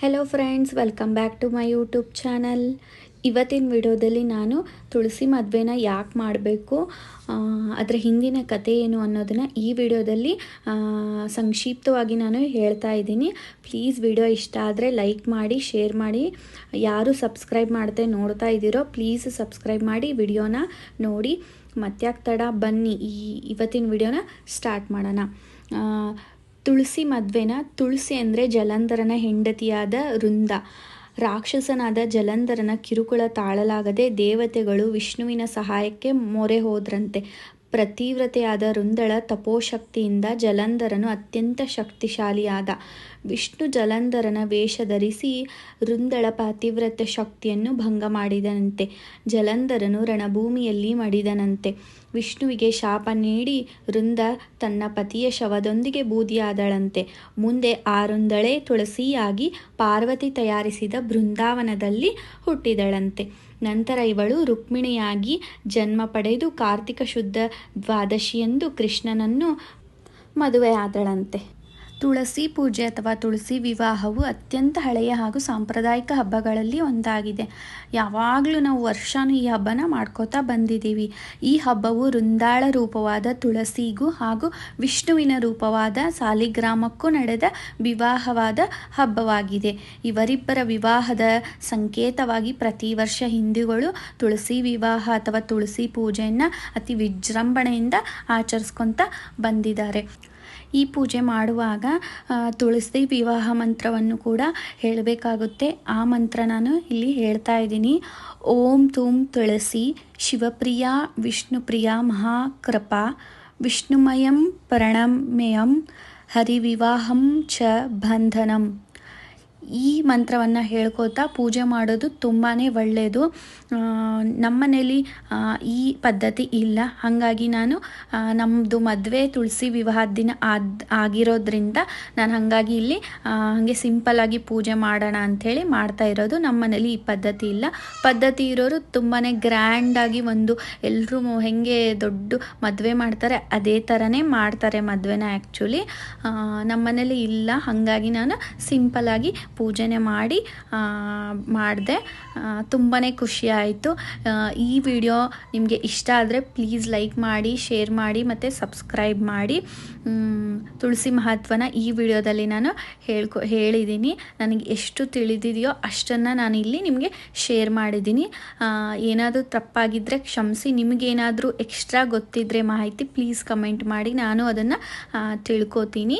Hello friends welcome back to my YouTube channel ಇವತ್ತಿನ ವಿಡಿಯೋದಲ್ಲಿ ನಾನು ತುಳಸಿ ಮದುವೆನ ಯಾಕೆ ಮಾಡಬೇಕು ಅದರ ಹಿಂದಿನ ಕತೆ ಏನು ಅನ್ನೋದನ್ನು ಈ ವಿಡಿಯೋದಲ್ಲಿ ಸಂಕ್ಷಿಪ್ತವಾಗಿ ನಾನು ಹೇಳ್ತಾ ಇದ್ದೀನಿ. ಪ್ಲೀಸ್ ವಿಡಿಯೋ ಇಷ್ಟ ಆದರೆ ಲೈಕ್ ಮಾಡಿ ಶೇರ್ ಮಾಡಿ. ಯಾರು ಸಬ್ಸ್ಕ್ರೈಬ್ ಮಾಡದೆ ನೋಡ್ತಾ ಇದ್ದೀರೋ ಪ್ಲೀಸ್ ಸಬ್ಸ್ಕ್ರೈಬ್ ಮಾಡಿ ವಿಡಿಯೋನ ನೋಡಿ. ಮತ್ತ್ಯಾಕೆ ತಡ ಬನ್ನಿ, ಈ ಇವತ್ತಿನ ವಿಡಿಯೋನ ಸ್ಟಾರ್ಟ್ ಮಾಡೋಣ. ತುಳಸಿ ಮದ್ವೆನ ತುಳಸಿ ಅಂದರೆ ಜಲಂಧರನ ಹೆಂಡತಿಯಾದ ವೃಂದ. ರಾಕ್ಷಸನಾದ ಜಲಂಧರನ ಕಿರುಕುಳ ತಾಳಲಾಗದೆ ದೇವತೆಗಳು ವಿಷ್ಣುವಿನ ಸಹಾಯಕ್ಕೆ ಮೊರೆ ಹೋದ್ರಂತೆ. ಪ್ರತಿವ್ರತೆಯಾದ ರುಂದಳ ತಪೋಶಕ್ತಿಯಿಂದ ಜಲಂಧರನು ಅತ್ಯಂತ ಶಕ್ತಿಶಾಲಿಯಾದ. ವಿಷ್ಣು ಜಲಂಧರನ ವೇಷ ಧರಿಸಿ ರುಂದಳ ಪಾತಿವ್ರತ್ಯ ಶಕ್ತಿಯನ್ನು ಭಂಗ ಮಾಡಿದನಂತೆ. ಜಲಂಧರನು ರಣಭೂಮಿಯಲ್ಲಿ ಮಡಿದನಂತೆ. ವಿಷ್ಣುವಿಗೆ ಶಾಪ ನೀಡಿ ವೃಂದ ತನ್ನ ಪತಿಯ ಶವದೊಂದಿಗೆ ಬೂದಿಯಾದಳಂತೆ. ಮುಂದೆ ಆ ರುಂದಳೆ ತುಳಸಿಯಾಗಿ ಪಾರ್ವತಿ ತಯಾರಿಸಿದ ಬೃಂದಾವನದಲ್ಲಿ ಹುಟ್ಟಿದಳಂತೆ. ನಂತರ ಇವಳು ರುಕ್ಮಿಣಿಯಾಗಿ ಜನ್ಮ ಪಡೆದು ಕಾರ್ತಿಕ ಶುದ್ಧ ದ್ವಾದಶಿಯಂದು ಕೃಷ್ಣನನ್ನು ಮದುವೆಯಾದಳಂತೆ. ತುಳಸಿ ಪೂಜೆ ಅಥವಾ ತುಳಸಿ ವಿವಾಹವು ಅತ್ಯಂತ ಹಳೆಯ ಹಾಗೂ ಸಾಂಪ್ರದಾಯಿಕ ಹಬ್ಬಗಳಲ್ಲಿ ಒಂದಾಗಿದೆ. ಯಾವಾಗಲೂ ನಾವು ವರ್ಷಾನು ಈ ಹಬ್ಬನ ಮಾಡ್ಕೋತಾ ಬಂದಿದ್ದೀವಿ. ಈ ಹಬ್ಬವು ವೃಂದಾಳ ರೂಪವಾದ ತುಳಸಿಗೂ ಹಾಗೂ ವಿಷ್ಣುವಿನ ರೂಪವಾದ ಸಾಲಿಗ್ರಾಮಕ್ಕೂ ನಡೆದ ವಿವಾಹವಾದ ಹಬ್ಬವಾಗಿದೆ. ಇವರಿಬ್ಬರ ವಿವಾಹದ ಸಂಕೇತವಾಗಿ ಪ್ರತಿ ವರ್ಷ ಹಿಂದೂಗಳು ತುಳಸಿ ವಿವಾಹ ಅಥವಾ ತುಳಸಿ ಪೂಜೆಯನ್ನು ಅತಿ ವಿಜೃಂಭಣೆಯಿಂದ ಆಚರಿಸ್ಕೊತಾ ಬಂದಿದ್ದಾರೆ. ಈ ಪೂಜೆ ಮಾಡುವಾಗ ತುಳಸಿ ವಿವಾಹ ಮಂತ್ರವನ್ನು ಕೂಡ ಹೇಳಬೇಕಾಗುತ್ತೆ. ಆ ಮಂತ್ರ ನಾನು ಇಲ್ಲಿ ಹೇಳ್ತಾ ಇದ್ದೀನಿ. ಓಂ ತುಂ ತುಳಸಿ ಶಿವಪ್ರಿಯ ವಿಷ್ಣುಪ್ರಿಯ ಮಹಾಕೃಪ ವಿಷ್ಣುಮಯಂ ಪ್ರಣಮ್ಯಯಂ ಹರಿವಿವಾಹಂ ಚ ಬಂಧನಂ. ಈ ಮಂತ್ರವನ್ನು ಹೇಳ್ಕೋತಾ ಪೂಜೆ ಮಾಡೋದು ತುಂಬಾ ಒಳ್ಳೆಯದು ನಮ್ಮನೇಲಿ ಈ ಪದ್ಧತಿ ಇಲ್ಲ. ಹಾಗಾಗಿ ನಾನು ನಮ್ಮದು ಮದುವೆ ತುಳಸಿ ವಿವಾಹದ ದಿನ ಆದ, ಆಗಿರೋದ್ರಿಂದ ನಾನು ಹಾಗಾಗಿ ಇಲ್ಲಿ ಹಾಗೆ ಸಿಂಪಲ್ಲಾಗಿ ಪೂಜೆ ಮಾಡೋಣ ಅಂಥೇಳಿ ಮಾಡ್ತಾ ಇರೋದು. ನಮ್ಮನೇಲಿ ಈ ಪದ್ಧತಿ ಇಲ್ಲ. ಪದ್ಧತಿ ಇರೋರು ತುಂಬಾ ಗ್ರ್ಯಾಂಡಾಗಿ ಒಂದು ಎಲ್ಲರೂ ಹೆಂಗೆ ದೊಡ್ಡ ಮದುವೆ ಮಾಡ್ತಾರೆ, ಅದೇ ಥರನೇ ಮಾಡ್ತಾರೆ ಮದುವೆನ ಆ್ಯಕ್ಚುಲಿ ನಮ್ಮನೇಲಿ ಇಲ್ಲ. ಹಾಗಾಗಿ ನಾನು ಸಿಂಪಲ್ಲಾಗಿ ಪೂಜೆನೆ ಮಾಡಿ ಮಾಡಿದೆ. ತುಂಬಾ ಖುಷಿ ಆಯಿತು. ಈ ವಿಡಿಯೋ ನಿಮಗೆ ಇಷ್ಟ ಆದರೆ ಪ್ಲೀಸ್ ಲೈಕ್ ಮಾಡಿ ಶೇರ್ ಮಾಡಿ ಮತ್ತು ಸಬ್ಸ್ಕ್ರೈಬ್ ಮಾಡಿ. ತುಳಸಿ ಮಹತ್ವನ ಈ ವಿಡಿಯೋದಲ್ಲಿ ನಾನು ಹೇಳ್ಕೊ ಹೇಳಿದ್ದೀನಿ ನನಗೆ ಎಷ್ಟು ತಿಳಿದಿದೆಯೋ ಅಷ್ಟನ್ನು ನಾನು ಇಲ್ಲಿ ನಿಮಗೆ ಶೇರ್ ಮಾಡಿದ್ದೀನಿ ಏನಾದರೂ ತಪ್ಪಾಗಿದ್ದರೆ ಕ್ಷಮಿಸಿ. ನಿಮಗೇನಾದರೂ ಎಕ್ಸ್ಟ್ರಾ ಗೊತ್ತಿದ್ದರೆ ಮಾಹಿತಿ ಪ್ಲೀಸ್ ಕಮೆಂಟ್ ಮಾಡಿ. ನಾನು ಅದನ್ನು ತಿಳ್ಕೊತೀನಿ.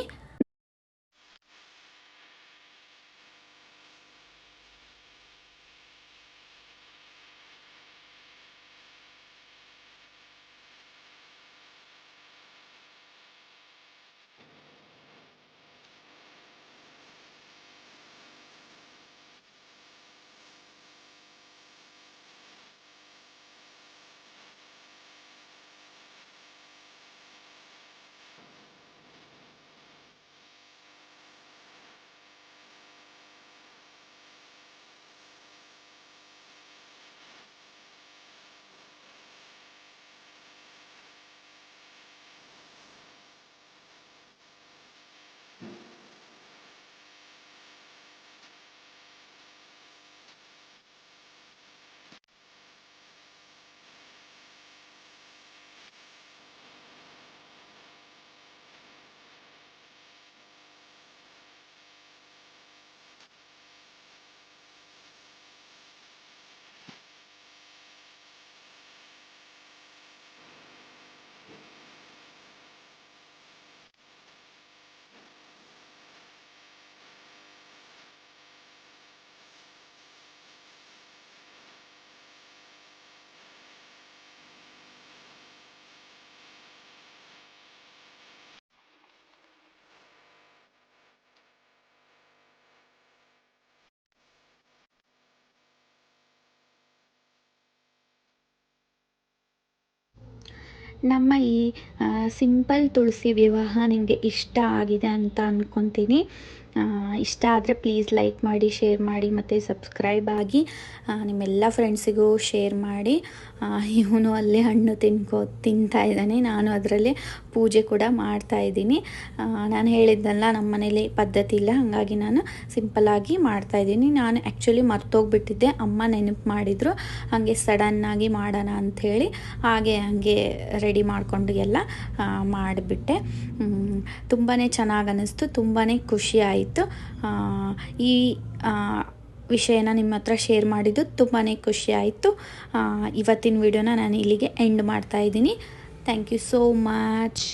ನಮ್ಮ ಈ ಸಿಂಪಲ್ ತುಳಸಿ ವಿವಾಹ ನಿಮಗೆ ಇಷ್ಟ ಆಗಿದೆ ಅಂತ ಅಂದ್ಕೊತೀನಿ ಇಷ್ಟ ಆದರೆ ಪ್ಲೀಸ್ ಲೈಕ್ ಮಾಡಿ ಶೇರ್ ಮಾಡಿ ಮತ್ತು ಸಬ್ಸ್ಕ್ರೈಬ್ ಆಗಿ ನಿಮ್ಮೆಲ್ಲ ಫ್ರೆಂಡ್ಸಿಗೂ ಶೇರ್ ಮಾಡಿ. ಇವನು ಅಲ್ಲೇ ಹಣ್ಣು ತಿನ್ಕೋ, ತಿಂತಾ ಇದ್ದಾನೆ. ನಾನು ಅದರಲ್ಲಿ ಪೂಜೆ ಕೂಡ ಮಾಡ್ತಾ ಇದ್ದೀನಿ. ನಾನು ಹೇಳಿದ್ದಲ್ಲ ನಮ್ಮ ಮನೇಲಿ ಪದ್ಧತಿ ಇಲ್ಲ. ಹಾಗಾಗಿ ನಾನು ಸಿಂಪಲಾಗಿ ಮಾಡ್ತಾ ಇದ್ದೀನಿ. ನಾನು ಆ್ಯಕ್ಚುಲಿ ಮರ್ತೋಗ್ಬಿಟ್ಟಿದ್ದೆ. ಅಮ್ಮ ನೆನಪು ಮಾಡಿದರು. ಹಾಗೆ ಸಡನ್ನಾಗಿ ಮಾಡೋಣ ಅಂಥೇಳಿ ಹಾಗೆ ಹಾಗೆ ರೆಡಿ ಮಾಡಿಕೊಂಡು ಎಲ್ಲ ಮಾಡಿಬಿಟ್ಟೆ. ತುಂಬಾ ಚೆನ್ನಾಗಿ ಅನ್ನಿಸ್ತು ತುಂಬಾ ಖುಷಿ ಆಯಿತು. ಈ ವಿಷಯನ ನಿಮ್ಮ ಹತ್ರ ಶೇರ್ ಮಾಡಿದ್ದು ತುಂಬಾ ಖುಷಿ ಆಯಿತು. ಇವತ್ತಿನ ವಿಡಿಯೋನ ನಾನು ಇಲ್ಲಿಗೆ ಎಂಡ್ ಮಾಡ್ತಾ ಇದ್ದೀನಿ. Thank you so much